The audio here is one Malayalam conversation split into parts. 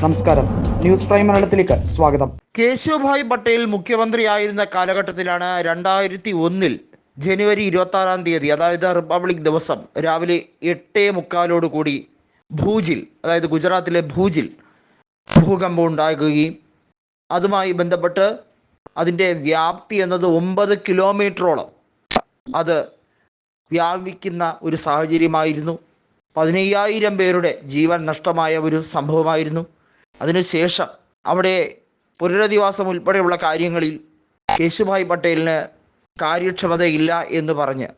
നമസ്കാരം. ന്യൂസ് പ്രൈം മലയാളത്തിലേക്ക് സ്വാഗതം. കേശുഭായ് പട്ടേൽ മുഖ്യമന്ത്രിയായിരുന്ന കാലഘട്ടത്തിലാണ് രണ്ടായിരത്തി ഒന്നിൽ ജനുവരി ഇരുപത്തി ആറാം തീയതി അതായത് റിപ്പബ്ലിക് ദിവസം രാവിലെ എട്ടേ മുക്കാലോട് കൂടി ഭൂജിൽ അതായത് ഗുജറാത്തിലെ ഭൂജിൽ ഭൂകമ്പം ഉണ്ടാകുകയും അതുമായി ബന്ധപ്പെട്ട് അതിന്റെ വ്യാപ്തി എന്നത് ഒമ്പത് കിലോമീറ്ററോളം അത് വ്യാപിക്കുന്ന ഒരു സാഹചര്യമായിരുന്നു. പതിനയ്യായിരം പേരുടെ ജീവൻ നഷ്ടമായ ഒരു സംഭവമായിരുന്നു. അതിനുശേഷം അവിടെ പുനരധിവാസം ഉൾപ്പെടെയുള്ള കാര്യങ്ങളിൽ കേശുഭായ് പട്ടേലിന് കാര്യക്ഷമതയില്ല എന്ന് പറഞ്ഞ്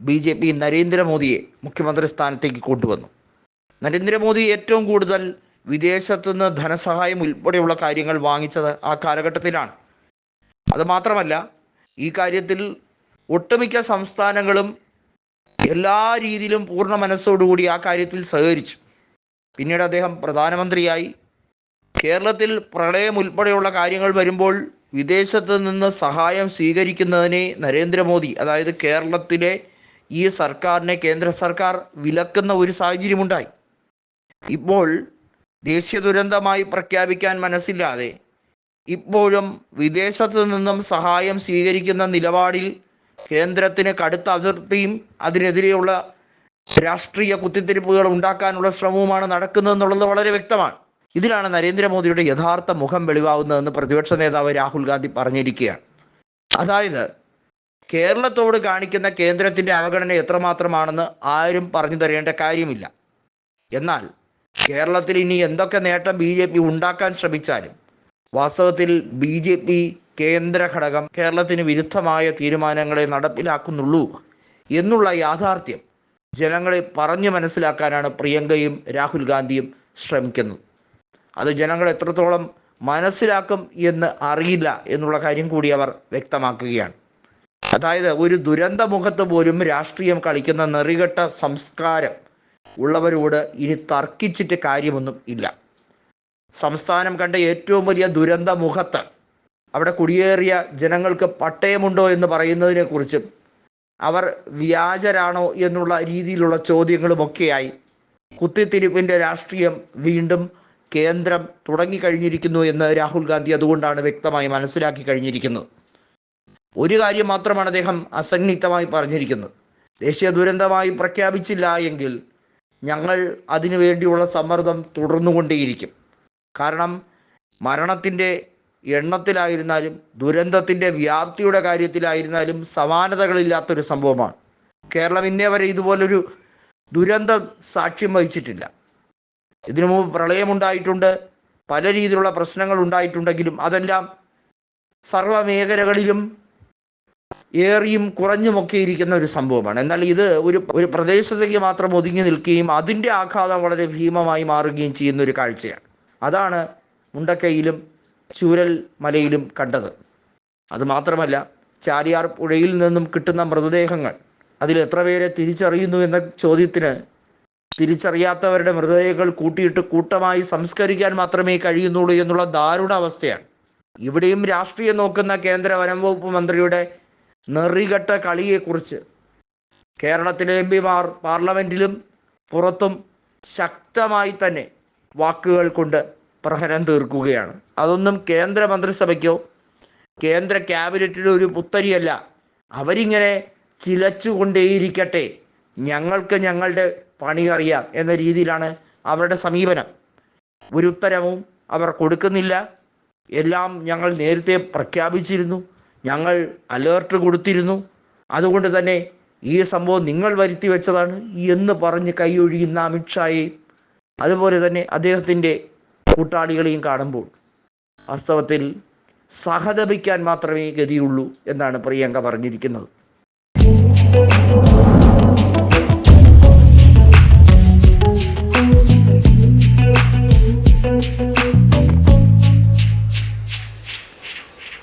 ബി ജെ പി നരേന്ദ്രമോദിയെ മുഖ്യമന്ത്രി സ്ഥാനത്തേക്ക് കൊണ്ടുവന്നു. നരേന്ദ്രമോദി ഏറ്റവും കൂടുതൽ വിദേശത്തുനിന്ന് ധനസഹായം ഉൾപ്പെടെയുള്ള കാര്യങ്ങൾ വാങ്ങിച്ചത് ആ കാലഘട്ടത്തിലാണ്. അതുമാത്രമല്ല ഈ കാര്യത്തിൽ ഒട്ടുമിക്ക സംസ്ഥാനങ്ങളും എല്ലാ രീതിയിലും പൂർണ മനസ്സോടുകൂടി ആ കാര്യത്തിൽ സഹകരിച്ചു. പിന്നീട് അദ്ദേഹം പ്രധാനമന്ത്രിയായി കേരളത്തിൽ പ്രളയം ഉൾപ്പെടെയുള്ള കാര്യങ്ങൾ വരുമ്പോൾ വിദേശത്ത് നിന്ന് സഹായം സ്വീകരിക്കുന്നതിനെ നരേന്ദ്രമോദി അതായത് കേരളത്തിലെ ഈ സർക്കാരിനെ കേന്ദ്ര സർക്കാർ വിലക്കുന്ന ഒരു സാഹചര്യമുണ്ടായി. ഇപ്പോൾ ദേശീയ ദുരന്തമായി പ്രഖ്യാപിക്കാൻ മനസ്സില്ലാതെ ഇപ്പോഴും വിദേശത്ത് നിന്നും സഹായം സ്വീകരിക്കുന്ന നിലപാടിൽ കേന്ദ്രത്തിന് കടുത്ത അതിർത്തിയും അതിനെതിരെയുള്ള രാഷ്ട്രീയ കുത്തിത്തിരിപ്പുകൾ ഉണ്ടാക്കാനുള്ള ശ്രമവുമാണ് നടക്കുന്നതെന്നുള്ളത് വളരെ വ്യക്തമാണ്. ഇതിലാണ് നരേന്ദ്രമോദിയുടെ യഥാർത്ഥ മുഖം വെളിവാകുന്നതെന്ന് പ്രതിപക്ഷ നേതാവ് രാഹുൽ ഗാന്ധി പറഞ്ഞിരിക്കുകയാണ്. അതായത് കേരളത്തോട് കാണിക്കുന്ന കേന്ദ്രത്തിന്റെ അവഗണന എത്രമാത്രമാണെന്ന് ആരും പറഞ്ഞു തരേണ്ട കാര്യമില്ല. എന്നാൽ കേരളത്തിൽ ഇനി എന്തൊക്കെ നേട്ടം ബി ജെ പി ഉണ്ടാക്കാൻ ശ്രമിച്ചാലും വാസ്തവത്തിൽ ബി ജെ പി കേന്ദ്ര ഘടകം കേരളത്തിന് വിരുദ്ധമായ തീരുമാനങ്ങളെ നടപ്പിലാക്കുന്നുള്ളൂ എന്നുള്ള യാഥാർത്ഥ്യം ജനങ്ങളെ പറഞ്ഞു മനസ്സിലാക്കാനാണ് പ്രിയങ്കയും രാഹുൽ ഗാന്ധിയും ശ്രമിക്കുന്നത്. അത് ജനങ്ങൾ എത്രത്തോളം മനസ്സിലാക്കും എന്ന് അറിയില്ല എന്നുള്ള കാര്യം കൂടി അവർ വ്യക്തമാക്കുകയാണ്. അതായത് ഒരു ദുരന്ത മുഖത്ത് പോലും രാഷ്ട്രീയം കളിക്കുന്ന നെറികെട്ട സംസ്കാരം ഉള്ളവരോട് ഇനി തർക്കിച്ചിട്ട് കാര്യമൊന്നും ഇല്ല. സംസ്ഥാനം കണ്ട ഏറ്റവും വലിയ ദുരന്ത മുഖത്ത് അവിടെ കുടിയേറിയ ജനങ്ങൾക്ക് പട്ടയമുണ്ടോ എന്ന് പറയുന്നതിനെക്കുറിച്ചും അവർ വ്യാജരാണോ എന്നുള്ള രീതിയിലുള്ള ചോദ്യങ്ങളുമൊക്കെയായി കുത്തിത്തിരിപ്പിന്റെ രാഷ്ട്രീയം വീണ്ടും കേന്ദ്രം തുടങ്ങിക്കഴിഞ്ഞിരിക്കുന്നു എന്ന് രാഹുൽ ഗാന്ധി അതുകൊണ്ടാണ് വ്യക്തമായി മനസ്സിലാക്കി കഴിഞ്ഞിരിക്കുന്നത്. ഒരു കാര്യം മാത്രമാണ് അദ്ദേഹം അസന്നിഗ്ധമായി പറഞ്ഞിരിക്കുന്നത്. ദേശീയ ദുരന്തമായി പ്രഖ്യാപിച്ചില്ല എങ്കിൽ ഞങ്ങൾ അതിനു വേണ്ടിയുള്ള സമ്മർദ്ദം തുടർന്നുകൊണ്ടേയിരിക്കും. കാരണം മരണത്തിന്റെ എണ്ണത്തിലായിരുന്നാലും ദുരന്തത്തിന്റെ വ്യാപ്തിയുടെ കാര്യത്തിലായിരുന്നാലും സമാനതകളില്ലാത്തൊരു സംഭവമാണ്. കേരളം ഇന്നേ വരെ ഇതുപോലൊരു ദുരന്തം സാക്ഷ്യം വഹിച്ചിട്ടില്ല. ഇതിനു മുമ്പ് പ്രളയമുണ്ടായിട്ടുണ്ട്. പല രീതിയിലുള്ള പ്രശ്നങ്ങൾ ഉണ്ടായിട്ടുണ്ടെങ്കിലും അതെല്ലാം സർവ മേഖലകളിലും ഏറിയും കുറഞ്ഞുമൊക്കെ ഇരിക്കുന്ന ഒരു സംഭവമാണ്. എന്നാൽ ഇത് ഒരു ഒരു പ്രദേശത്തേക്ക് മാത്രം ഒതുങ്ങി നിൽക്കുകയും അതിന്റെ ആഘാതം വളരെ ഭീമമായി മാറുകയും ചെയ്യുന്ന ഒരു കാഴ്ചയാണ്. അതാണ് മുണ്ടക്കൈയിലും ചൂരൽ മലയിലും കണ്ടത് അതുമാത്രമല്ല ചാരിയാർ പുഴയിൽ നിന്നും കിട്ടുന്ന മൃതദേഹങ്ങൾ അതിൽ എത്ര പേരെ തിരിച്ചറിയുന്നു എന്ന ചോദ്യത്തിന് തിരിച്ചറിയാത്തവരുടെ മൃതദേഹങ്ങൾ കൂട്ടിയിട്ട് കൂട്ടമായി സംസ്കരിക്കാൻ മാത്രമേ കഴിയുന്നുള്ളൂ എന്നുള്ള ദാരുണ അവസ്ഥയാണ്. ഇവിടെയും രാഷ്ട്രീയം നോക്കുന്ന കേന്ദ്ര വനം വകുപ്പ് മന്ത്രിയുടെ നെറികെട്ട കളിയെക്കുറിച്ച് കേരളത്തിലെ എം പിമാർ പാർലമെന്റിലും പുറത്തും ശക്തമായി തന്നെ വാക്കുകൾ കൊണ്ട് പ്രഹരം തീർക്കുകയാണ്. അതൊന്നും കേന്ദ്ര മന്ത്രിസഭയ്ക്കോ കേന്ദ്ര ക്യാബിനറ്റിലോ ഒരു പുത്തരിയല്ല. അവരിങ്ങനെ ചിലച്ചുകൊണ്ടേയിരിക്കട്ടെ. ഞങ്ങൾക്ക് ഞങ്ങളുടെ പണി അറിയാം എന്ന രീതിയിലാണ് അവരുടെ സമീപനം. ഒരു ഉത്തരവും അവർ കൊടുക്കുന്നില്ല. എല്ലാം ഞങ്ങൾ നേരത്തെ പ്രഖ്യാപിച്ചിരുന്നു. ഞങ്ങൾ അലേർട്ട് കൊടുത്തിരുന്നു. അതുകൊണ്ട് തന്നെ ഈ സംഭവം നിങ്ങൾ വരുത്തി വെച്ചതാണ് എന്ന് പറഞ്ഞ് കൈയൊഴിയുന്ന അമിത്ഷായെയും അതുപോലെ തന്നെ അദ്ദേഹത്തിന്റെ കൂട്ടാളികളെയും കാണുമ്പോൾ വാസ്തവത്തിൽ സഹതപിക്കാൻ മാത്രമേ ഗതിയുള്ളൂ എന്നാണ് പ്രിയങ്ക പറഞ്ഞിരിക്കുന്നത്.